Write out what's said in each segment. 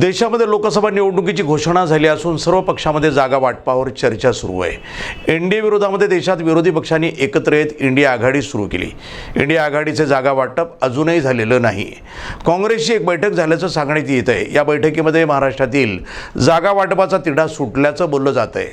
देशामध्ये लोकसभा निवडणुकीची घोषणा झाली असून सर्व पक्षामध्ये जागा वाटपावर चर्चा सुरू आहे. एन डी ए विरोधामध्ये देशात विरोधी पक्षांनी एकत्र येत इंडिया आघाडी सुरू केली. इंडिया आघाडीचे जागा वाटप अजूनही झालेलं नाही. काँग्रेसची एक बैठक झाल्याचं सांगण्यात येत आहे. या बैठकीमध्ये महाराष्ट्रातील जागा वाटपाचा तिढा सुटल्याचं बोललं जात आहे.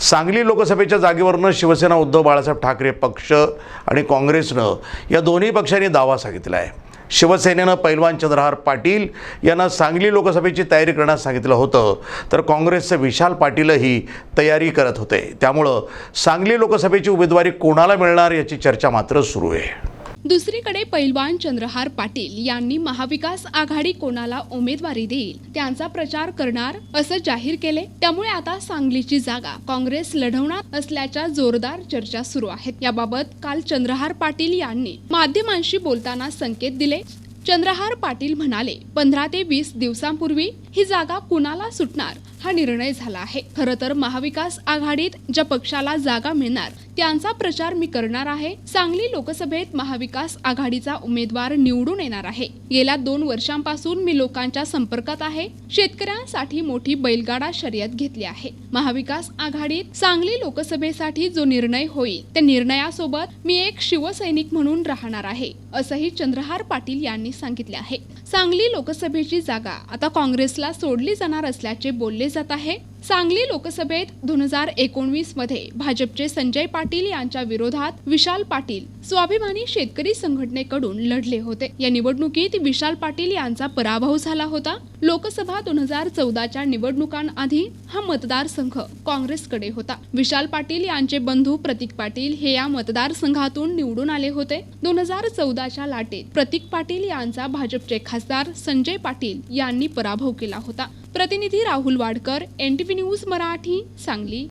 सांगली लोकसभेच्या जागेवरनं शिवसेना उद्धव बाळासाहेब ठाकरे पक्ष आणि काँग्रेसनं या दोन्ही पक्षांनी दावा सांगितला आहे. शिवसेनेनं पैलवान चंद्रहार पाटील यांना सांगली लोकसभेची तयारी करण्यास सांगितलं होतं. तर काँग्रेसचे विशाल पाटीलही तयारी करत होते. त्यामुळं सांगली लोकसभेची उमेदवारी कोणाला मिळणार याची चर्चा मात्र सुरू आहे. दुसरीकडे पैलवान चंद्रहार पाटील यांनी महाविकास आघाडी कोणाला उमेदवारी देईल त्यांचा प्रचार करणार असं जाहीर केले. त्यामुळे आता सांगलीची जागा काँग्रेस लढवणार असल्याच्या जोरदार चर्चा सुरू आहेत. याबाबत काल चंद्रहार पाटील यांनी माध्यमांशी बोलताना संकेत दिले. चंद्रहार पाटील म्हणाले पंधरा ते वीस दिवसांपूर्वी ही जागा कुणाला सुटणार? हा निर्णय झाला आहे. खरं तर महाविकास आघाडीत ज्या पक्षाला जागा मिळणार त्यांचा प्रचार मी करणार आहे. सांगली लोकसभेत महाविकास आघाडीचा उमेदवार निवडून येणार आहे. गेल्या दोन वर्षांपासून मी लोकांच्या संपर्कात आहे. शेतकऱ्यांसाठी मोठी बैलगाडा शर्यत घेतली आहे. महाविकास आघाडीत सांगली लोकसभेसाठी जो निर्णय होईल त्या निर्णयासोबत मी एक शिवसैनिक म्हणून राहणार आहे असंही चंद्रहार पाटील यांनी सांगितले आहे. सांगली लोकसभेची जागा आता काँग्रेसला सोडली जाणार असल्याचे बोलले जात आहे. सांगली लोकसभेत दोन हजार एकोणवीसमध्ये भाजपचे संजय पाटील यांच्या विरोधात विशाल पाटील स्वाभिमानी शेतकरी संघटनेकडून लढले होते. या निवडणुकीत विशाल पाटील यांचा पराभव झाला होता. लोकसभा दोन हजार चौदाच्या निवडणुकांआधी हा मतदारसंघ काँग्रेसकडे होता. विशाल पाटील यांचे बंधू प्रतीक पाटील हे या मतदारसंघातून निवडून आले होते. दोन हजार चौदाच्या लाटेत प्रतीक पाटील यांचा भाजपचे खासदार संजय पाटील यांनी पराभव केला होता. प्रतिनिधी राहुल वाडकर एनटीव्ही न्यूज मराठी सांगली.